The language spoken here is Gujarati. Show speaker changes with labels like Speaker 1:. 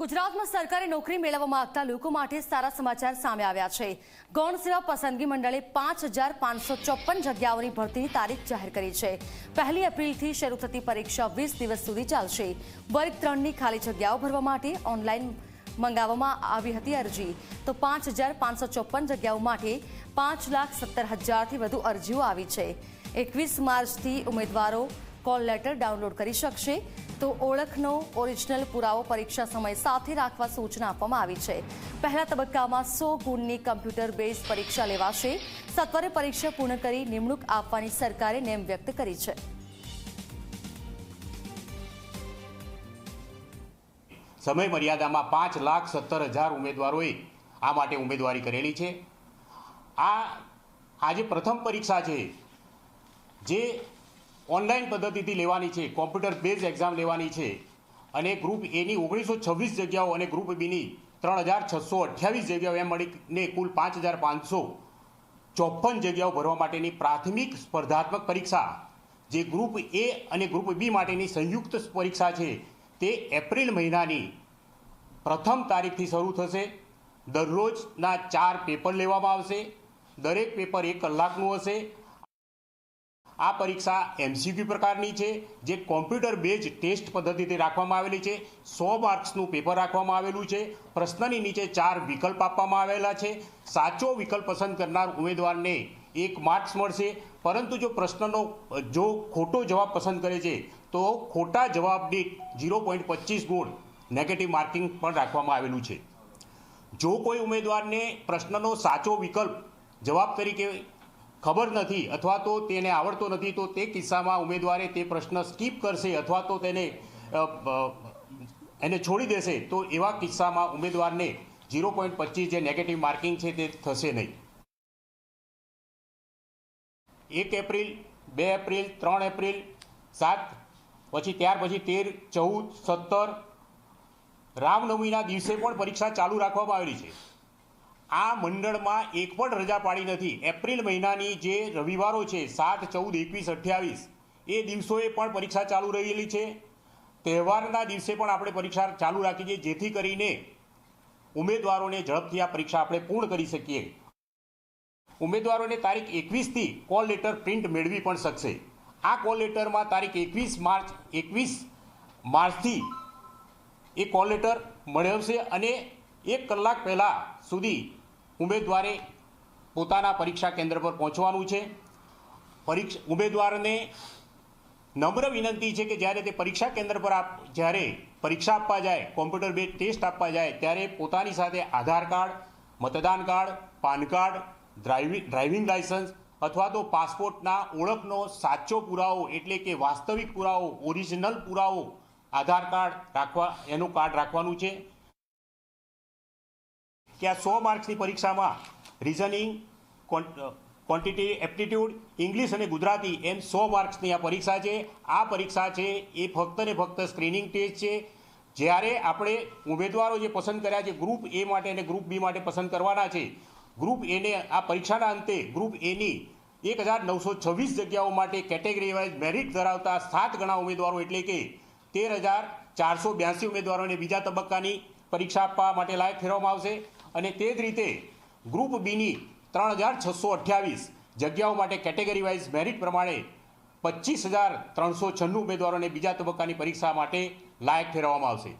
Speaker 1: ગુજરાતમાં સરકારી નોકરી મેળવવા માંગતા લોકો માટે સારા સમાચાર સામે આવ્યા છે. ગૌણ સેવા પસંદગી મંડળે પાંચ હજાર પાંચસો ચોપન જગ્યાઓની ભરતીની તારીખ જાહેર કરી છે. પહેલી એપ્રિલથી શરૂ થતી પરીક્ષા વીસ દિવસ સુધી ચાલશે. વર્ગ ત્રણની ખાલી જગ્યાઓ ભરવા માટે ઓનલાઈન મંગાવવામાં આવી હતી અરજી. તો પાંચ હજાર પાંચસો ચોપન જગ્યાઓ માટે પાંચ લાખ સત્તર હજારથી વધુ અરજીઓ આવી છે. એકવીસ માર્ચથી ઉમેદવારો કોલ લેટર ડાઉનલોડ કરી શકશે. તો ઓળખનો ઓરિજિનલ પુરાવો પરીક્ષા સમય સાથે રાખવા સૂચના આપવામાં આવી છે. પહેલા તબક્કામાં સો ગુણની કમ્પ્યુટર બેઝ પરીક્ષા લેવાશે. સત્વરે પરીક્ષા પૂર્ણ કરી નિમણૂક આપવાની સરકારે નેમ વ્યક્ત કરી છે.
Speaker 2: સમય મર્યાદામાં પાંચ લાખ સત્તર હજાર ઉમેદવારોએ આ માટે ઉમેદવારી કરેલી છે. આ આજે પ્રથમ પરીક્ષા છે. જે ઓનલાઈન પદ્ધતિથી લેવાની છે, કોમ્પ્યુટર બેઝ એક્ઝામ લેવાની છે. અને ગ્રુપ એની ઓગણીસો છવ્વીસ જગ્યાઓ અને ગ્રુપ બીની ત્રણ હજાર છસો અઠ્યાવીસ જગ્યાઓ એમ મળીને કુલ પાંચ હજાર પાંચસો ચોપન જગ્યાઓ ભરવા માટેની પ્રાથમિક સ્પર્ધાત્મક પરીક્ષા જે ગ્રુપ એ અને ગ્રુપ બી માટેની સંયુક્ત પરીક્ષા છે, તે એપ્રિલ મહિનાની પ્રથમ તારીખથી શરૂ થશે. દરરોજના ચાર પેપર લેવામાં આવશે. દરેક પેપર એક કલાકનું હશે. આ પરીક્ષા એમસીક્યુ પ્રકારની છે, જે કોમ્પ્યુટર બેઝ ટેસ્ટ પદ્ધતિથી રાખવામાં આવેલી છે. સો માર્ક્સનું પેપર રાખવામાં આવેલું છે. પ્રશ્નની નીચે ચાર વિકલ્પ આપવામાં આવેલા છે. સાચો વિકલ્પ પસંદ કરનાર ઉમેદવારને એક માર્ક્સ મળશે. પરંતુ જો પ્રશ્નનો, જો ખોટો જવાબ પસંદ કરે છે, તો ખોટા જવાબ દીઠ ઝીરો પોઈન્ટ પચીસ ગુણ નેગેટિવ માર્કિંગ પણ રાખવામાં આવેલું છે. જો કોઈ ઉમેદવારને પ્રશ્નનો સાચો વિકલ્પ જવાબ તરીકે ખબર નથી અથવા તો તેને આવડતો નથી, તો તે કિસ્સામાં ઉમેદવારે તે પ્રશ્ન સ્કીપ કરશે અથવા તો તેને એને છોડી દેશે, તો એવા કિસ્સામાં ઉમેદવારને ઝીરો પોઈન્ટ પચીસ જે નેગેટિવ માર્કિંગ છે તે થશે નહીં. એક એપ્રિલ, બે એપ્રિલ, ત્રણ એપ્રિલ, સાત, પછી ત્યાર પછી તેર, ચૌદ, સત્તર, રામનવમીના દિવસે પણ પરીક્ષા ચાલુ રાખવામાં આવેલી છે. આ મંડળમાં એક પણ રજા પાડી નથી. એપ્રિલ મહિનાની જે રવિવારો છે, સાત, ચૌદ, એકવીસ, અઠ્યાવીસ, એ દિવસોએ પણ પરીક્ષા ચાલુ રહેલી છે. તહેવારના દિવસે પણ આપણે પરીક્ષા ચાલુ રાખી છે જેથી કરીને ઉમેદવારોને ઝડપથી આ પરીક્ષા આપણે પૂર્ણ કરી શકીએ. ઉમેદવારોને તારીખ એકવીસથી કોલ લેટર પ્રિન્ટ મેળવી પણ શકશે. આ કોલ લેટરમાં તારીખ એકવીસ માર્ચ, એકવીસ માર્ચથી એ કોલ લેટર મેળવશે અને એક કલાક પહેલાં સુધી ઉમેદવારે પોતાના પરીક્ષા કેન્દ્ર પર પહોંચવાનું છે. પરીક્ષા ઉમેદવારને નમ્ર વિનંતી છે કે જ્યારે તે પરીક્ષા કેન્દ્ર પર આપ, જ્યારે પરીક્ષા આપવા જાય, કોમ્પ્યુટર બેઝ ટેસ્ટ આપવા જાય, ત્યારે પોતાની સાથે આધાર કાર્ડ, મતદાન card, PAN card driving driving licence અથવા તો પાસપોર્ટના ઓળખનો સાચો પુરાવો એટલે કે વાસ્તવિક પુરાવો, ઓરિજિનલ પુરાવો આધાર કાર્ડ રાખવા, એનું કાર્ડ રાખવાનું છે. કે આ સો માર્ક્સની પરીક્ષામાં રિઝનિંગ ક્વોન્ટિટી એપ્ટિટ્યૂડ ઇંગ્લિશ અને ગુજરાતી એમ સો માર્ક્સની આ પરીક્ષા છે. આ પરીક્ષા છે એ ફક્ત ને ફક્ત સ્ક્રીનિંગ ટેસ્ટ છે. જ્યારે આપણે ઉમેદવારો જે પસંદ કર્યા છે ગ્રુપ એ માટે અને ગ્રુપ બી માટે પસંદ કરવાના છે ગ્રુપ એને આ પરીક્ષાના અંતે ગ્રુપ એની એક હજાર નવસો છવ્વીસ જગ્યાઓ માટે કેટેગરી વાઇઝ મેરિટ ધરાવતા સાત ગણા ઉમેદવારો એટલે કે તેર હજાર ચારસો બ્યાસી ઉમેદવારોને બીજા તબક્કાની પરીક્ષા આપવા માટે લાયક ફેરવવામાં આવશે અને તે જ રીતે ગ્રુપ બીની ત્રણ હજાર છસો અઠ્યાવીસ જગ્યાઓ માટે કેટેગરી વાઇઝ મેરિટ પ્રમાણે પચીસ હજાર ત્રણસો છન્નું ઉમેદવારોને બીજા તબક્કાની પરીક્ષા માટે લાયક ઠેરવવામાં આવશે.